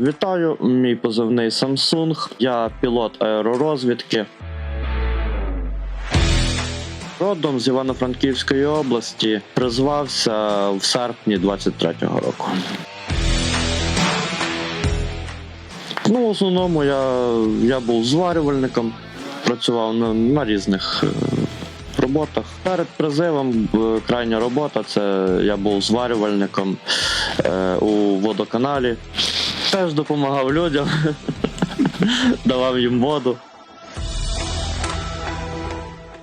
Вітаю, мій позивний Samsung. Я пілот аеророзвідки. Родом з Івано-Франківської області призвався в серпні 23-го року. Ну, в основному я, я був зварювальником, працював на, на різних е, роботах. Перед призивом е, крайня робота це я був зварювальником е, у водоканалі. Теж допомагав людям, давав їм воду.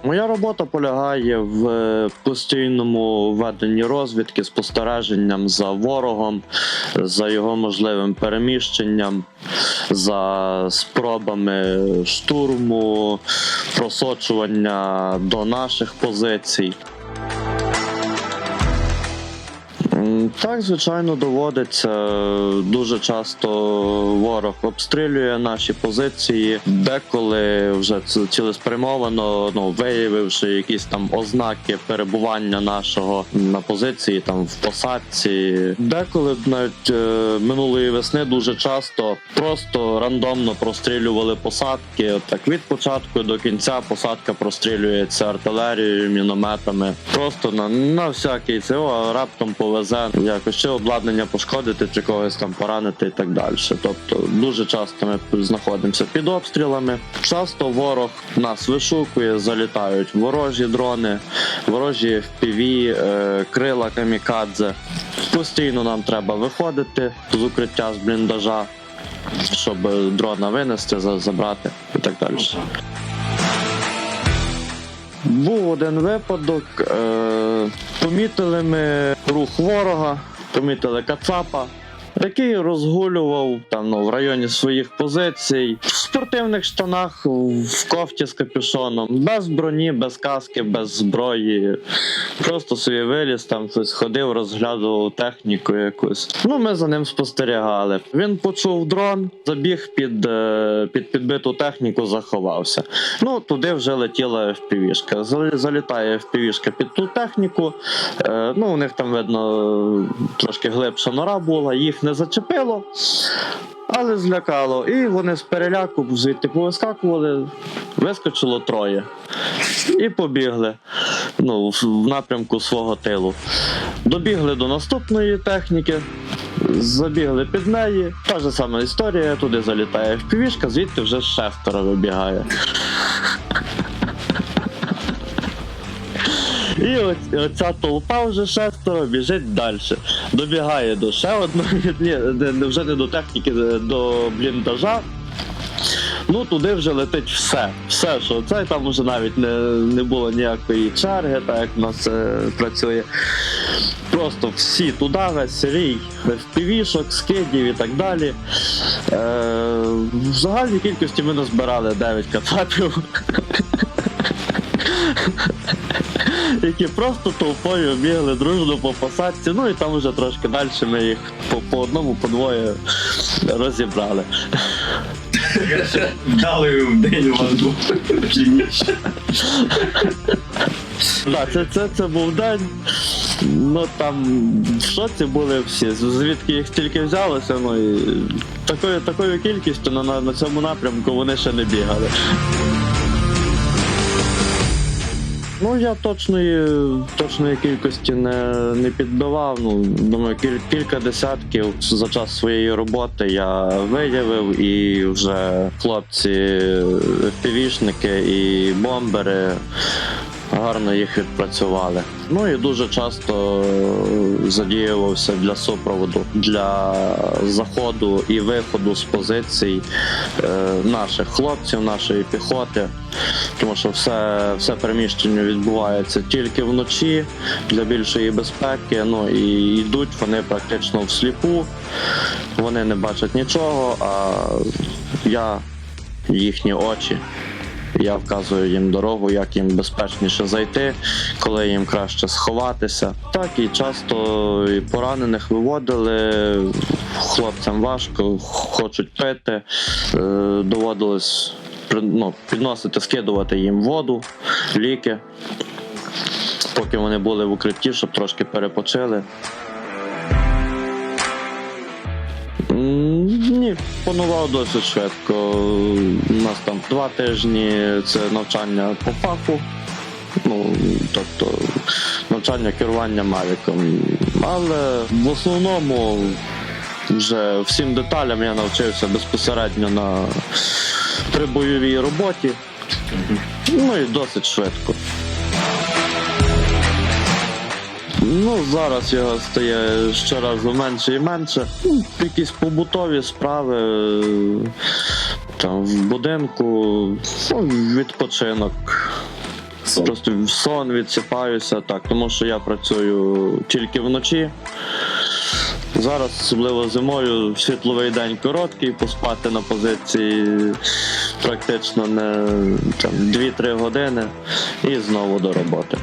Моя робота полягає в е, постійному веденні розвідки, спостереженням за ворогом, за його можливим переміщенням, за спробами штурму, просочування до наших позицій. Так, звичайно, доводиться. Дуже часто ворог обстрілює наші позиції, деколи вже цілеспрямовано, ну виявивши якісь там ознаки перебування нашого на позиції, там в посадці. Деколи навіть е, минулої весни дуже часто просто рандомно прострілювали посадки. Так від початку до кінця посадка прострілюється артилерією, мінометами. Просто на, на всякий це о, раптом повезе якось чи обладнання пошкодити, чи когось там поранити і так далі. Тобто дуже часто ми знаходимося під обстрілами. Часто ворог нас вишукує, залітають ворожі дрони, ворожі FPV, е, крила камікадзе. Постійно нам треба виходити з укриття з бліндажа, щоб дрона винести, за- забрати і так далі. Був один випадок. Е, помітили ми рух ворога, помітили Кацапа, який розгулював там ну, в районі своїх позицій в спортивних штанах, в кофті з капюшоном, без броні, без каски, без зброї. Просто собі виліз, там щось ходив, розглядував техніку якусь. Ну, ми за ним спостерігали. Він почув дрон, забіг під, е, під підбиту техніку, заховався. Ну, туди вже летіла FPV-шка. Залітає FPV-шка під ту техніку. Е, ну, у них там видно трошки глибша нора була, їх не зачепило. Але злякало, і вони з переляку звідти повискакували, вискочило троє. І побігли ну, в в напрямку свого тилу. Добігли до наступної техніки, забігли під неї. Та ж сама історія, туди залітає впівішка, звідти вже шестеро вибігає. І оць, оця толпа вже шестеро біжить далі. Добігає до ще одної, ні, вже не до техніки, до бліндажа. Ну туди вже летить все. Все, що це там вже навіть не, не було ніякої черги, так як в нас це працює. Просто всі туди, весь рій, впівішок, скидів і так далі. Е, в загальній кількості ми назбирали 9 кацапів. Які просто толпою бігли дружно по посадці, ну і там вже трошки далі ми їх по, по одному, по двоє розібрали. Вдалий день у вас був чи ніч. Так, це, це, це був день. Ну там в шоці були всі. Звідки їх стільки взялося, ну і такою, такою кількістю на, на цьому напрямку вони ще не бігали. Ну, я точної, точної кількості не, не підбивав. Ну, думаю, кіль, кілька десятків за час своєї роботи я виявив, і вже хлопці, півішники і бомбери гарно їх відпрацювали. Ну і дуже часто задіювався для супроводу, для заходу і виходу з позицій е, наших хлопців, нашої піхоти. Тому що все, все переміщення відбувається тільки вночі для більшої безпеки. Ну і йдуть вони практично всліпу, вони не бачать нічого, а я їхні очі. Я вказую їм дорогу, як їм безпечніше зайти, коли їм краще сховатися. Так і часто і поранених виводили. Хлопцям важко, хочуть пити. Е, доводилось ну, підносити, скидувати їм воду, ліки, поки вони були в укритті, щоб трошки перепочили. Ні, планував досить швидко. У нас там два тижні це навчання по фаху. Ну, тобто навчання керування Мавіком. Але в основному вже всім деталям я навчився безпосередньо на прибойовій роботі. Ну і досить швидко. Ну, зараз його стає щоразу менше і менше. Ну, якісь побутові справи там в будинку, ну, відпочинок. Сон. Просто в сон відсипаюся, так, тому що я працюю тільки вночі. Зараз, особливо зимою, світловий день короткий, поспати на позиції практично не там, 2-3 години і знову до роботи.